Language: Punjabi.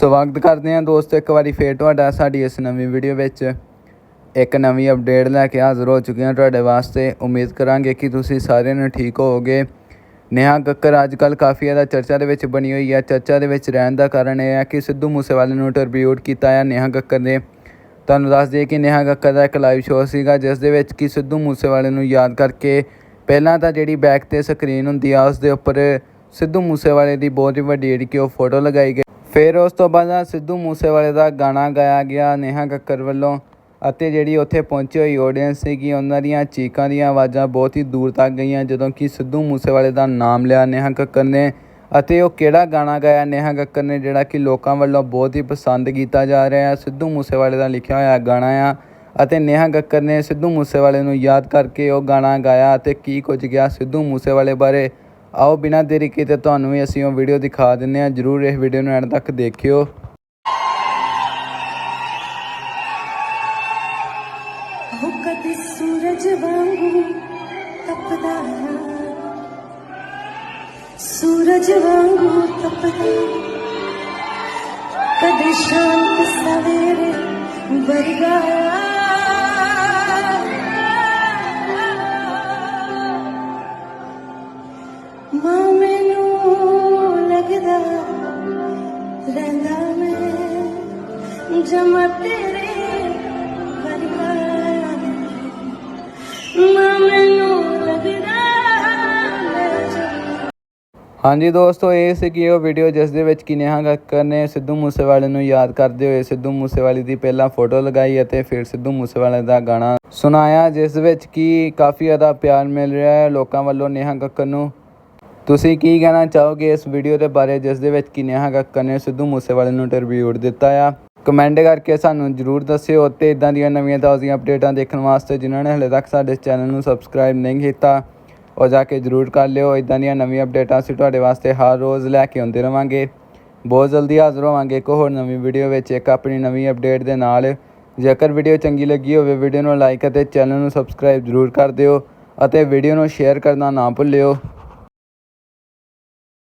ਸਵਾਗਤ ਕਰਦੇ ਹਾਂ ਦੋਸਤੋ, ਇੱਕ ਵਾਰੀ ਫੇਰ ਤੁਹਾਡਾ ਸਾਡੀ ਇਸ ਨਵੀਂ ਵੀਡੀਓ ਵਿੱਚ। ਇੱਕ ਨਵੀਂ ਅਪਡੇਟ ਲੈ ਕੇ ਹਾਜ਼ਰ ਹੋ ਚੁੱਕੇ ਹਾਂ ਤੁਹਾਡੇ ਵਾਸਤੇ। ਉਮੀਦ ਕਰਾਂਗੇ ਕਿ ਤੁਸੀਂ ਸਾਰਿਆਂ ਨੂੰ ਠੀਕ ਹੋਵੋਗੇ। ਨੇਹਾ ਕੱਕਰ ਅੱਜ ਕੱਲ੍ਹ ਕਾਫੀ ਜ਼ਿਆਦਾ ਚਰਚਾ ਦੇ ਵਿੱਚ ਬਣੀ ਹੋਈ ਹੈ। ਚਰਚਾ ਦੇ ਵਿੱਚ ਰਹਿਣ ਦਾ ਕਾਰਨ ਇਹ ਹੈ ਕਿ ਸਿੱਧੂ ਮੂਸੇਵਾਲੇ ਨੂੰ ਟ੍ਰਿਬਿਊਟ ਕੀਤਾ ਹੈ ਨੇਹਾ ਕੱਕਰ ਨੇ। ਤੁਹਾਨੂੰ ਦੱਸ ਦਈਏ ਕਿ ਨੇਹਾ ਕੱਕਰ ਦਾ ਇੱਕ ਲਾਈਵ ਸ਼ੋਅ ਸੀਗਾ, ਜਿਸ ਦੇ ਵਿੱਚ ਕਿ ਸਿੱਧੂ ਮੂਸੇਵਾਲੇ ਨੂੰ ਯਾਦ ਕਰਕੇ ਪਹਿਲਾਂ ਤਾਂ ਜਿਹੜੀ ਬੈਕ ਤੇ ਸਕਰੀਨ ਹੁੰਦੀ ਆ, ਉਸ ਦੇ ਉੱਪਰ ਸਿੱਧੂ ਮੂਸੇਵਾਲੇ ਦੀ ਬਹੁਤ ਹੀ ਵੱਡੀ ਜਿਹੜੀ ਕਿ ਉਹ ਫੋਟੋ ਲਗਾਈ ਗਈ। ਫਿਰ ਉਸ ਤੋਂ ਬਾਅਦ ਸਿੱਧੂ ਮੂਸੇਵਾਲੇ ਦਾ ਗਾਣਾ ਗਾਇਆ ਗਿਆ ਨੇਹਾ ਕੱਕਰ ਵੱਲੋਂ ਅਤੇ ਜਿਹੜੀ ਉੱਥੇ ਪਹੁੰਚੀ ਹੋਈ ਆਡੀਅנס ਸੀਗੀ, ਉਹਨਾਂ ਦੀਆਂ ਚੀਕਾਂ ਦੀਆਂ ਆਵਾਜ਼ਾਂ ਬਹੁਤ ਹੀ ਦੂਰ ਤੱਕ ਗਈਆਂ, ਜਦੋਂ ਕਿ ਸਿੱਧੂ ਮੂਸੇਵਾਲੇ ਦਾ ਨਾਮ ਲਿਆ ਨੇਹਾ ਕੱਕਰ ਨੇ ਅਤੇ ਉਹ ਕਿਹੜਾ ਗਾਣਾ ਗਾਇਆ ਨੇਹਾ ਕੱਕਰ ਨੇ, ਜਿਹੜਾ ਕਿ ਲੋਕਾਂ ਵੱਲੋਂ ਬਹੁਤ ਹੀ ਪਸੰਦ ਕੀਤਾ ਜਾ ਰਿਹਾ ਹੈ। ਸਿੱਧੂ ਮੂਸੇਵਾਲੇ ਦਾ ਲਿਖਿਆ ਹੋਇਆ ਗਾਣਾ ਆ ਅਤੇ ਨੇਹਾ ਕੱਕਰ ਨੇ ਸਿੱਧੂ ਮੂਸੇਵਾਲੇ ਨੂੰ ਯਾਦ ਕਰਕੇ ਉਹ ਗਾਣਾ ਗਾਇਆ ਅਤੇ ਕੀ ਕੁਝ ਗਿਆ ਸਿੱਧੂ ਮੂਸੇਵਾਲੇ ਬਾਰੇ ਆਓ ਬਿਨਾਂ ਦੇਰੀ ਕੀਤੇ ਤੁਹਾਨੂੰ ਵੀ ਅਸੀਂ ਉਹ ਵੀਡੀਓ ਦਿਖਾ ਦਿੰਦੇ ਹਾਂ। ਜਰੂਰ ਇਹ ਵੀਡੀਓ ਨੂੰ ਐਂਡ ਤੱਕ ਦੇਖਿਓ। ਹੋ ਸੂਰਜ ਵਾਂਗੂ ਤਪਦਾ ਸੂਰਜ ਵਾਂਗੂ ਤਪਦਾ ਕਦੇ ਸ਼ਾਂਤ ਸਵੇਰੇ ਵਰਗਾ ਜਮਾ ਤੇਰੇ ਹਾਂਜੀ ਦੋਸਤੋ, ਇਹ ਸੀ ਕਿ ਉਹ ਵੀਡੀਓ ਜਿਸ ਦੇ ਵਿੱਚ ਕਿ ਨੇਹਾ ਕੱਕਰ ਨੇ ਸਿੱਧੂ ਮੂਸੇਵਾਲੇ ਨੂੰ ਯਾਦ ਕਰਦੇ ਹੋਏ ਸਿੱਧੂ ਮੂਸੇਵਾਲੇ ਦੀ ਪਹਿਲਾਂ ਫੋਟੋ ਲਗਾਈ ਅਤੇ ਫਿਰ ਸਿੱਧੂ ਮੂਸੇਵਾਲੇ ਦਾ ਗਾਣਾ ਸੁਣਾਇਆ, ਜਿਸ ਵਿੱਚ ਕਿ ਕਾਫੀ ਜ਼ਿਆਦਾ ਪਿਆਰ ਮਿਲ ਰਿਹਾ ਹੈ ਲੋਕਾਂ ਵੱਲੋਂ ਨੇਹਾ ਕੱਕਰ ਨੂੰ। ਤੁਸੀਂ ਕੀ ਕਹਿਣਾ ਚਾਹੋਗੇ ਇਸ ਵੀਡੀਓ ਦੇ ਬਾਰੇ, ਜਿਸ ਦੇ ਵਿੱਚ ਕਿ ਨੇਹਾ ਕੱਕਰ ਨੇ ਸਿੱਧੂ ਮੂਸੇਵਾਲੇ ਨੂੰ ਟ੍ਰਿਬਿਊਟ ਦਿੱਤਾ ਆ? ਕਮੈਂਟ ਕਰਕੇ ਸਾਨੂੰ ਜਰੂਰ ਦੱਸਿਓ ਅਤੇ ਇਦਾਂ ਦੀਆਂ ਨਵੀਆਂ ਤਾਜ਼ੀਆਂ ਅਪਡੇਟਾਂ ਦੇਖਣ ਵਾਸਤੇ ਜਿਨ੍ਹਾਂ ਨੇ ਹਲੇ ਤੱਕ ਸਾਡੇ ਚੈਨਲ ਨੂੰ ਸਬਸਕ੍ਰਾਈਬ ਨਹੀਂ ਕੀਤਾ, ਉਹ ਜਾ ਕੇ ਜਰੂਰ ਕਰ ਲਿਓ। ਇਦਾਂ ਦੀਆਂ ਨਵੀਆਂ ਅਪਡੇਟਾਂ ਅਸੀਂ ਤੁਹਾਡੇ ਵਾਸਤੇ ਹਰ ਰੋਜ਼ ਲੈ ਕੇ ਆਉਂਦੇ ਰਵਾਂਗੇ। ਬਹੁਤ ਜਲਦੀ ਹਾਜ਼ਰ ਹੋਵਾਂਗੇ ਇੱਕ ਹੋਰ ਨਵੀਂ ਵੀਡੀਓ ਵਿੱਚ। ਇੱਕ ਆਪਣੀ ਨਵੀਂ ਅਪਡੇਟ ਦੇ ਨਾਲ। ਜੇਕਰ ਵੀਡੀਓ ਚੰਗੀ ਲੱਗੀ ਹੋਵੇ ਵੀਡੀਓ ਨੂੰ ਲਾਈਕ ਅਤੇ ਚੈਨਲ ਨੂੰ ਸਬਸਕ੍ਰਾਈਬ ਜਰੂਰ ਕਰ ਦਿਓ ਅਤੇ ਵੀਡੀਓ ਨੂੰ ਸ਼ੇਅਰ ਕਰਨਾ ਨਾ ਭੁੱਲਿਓ।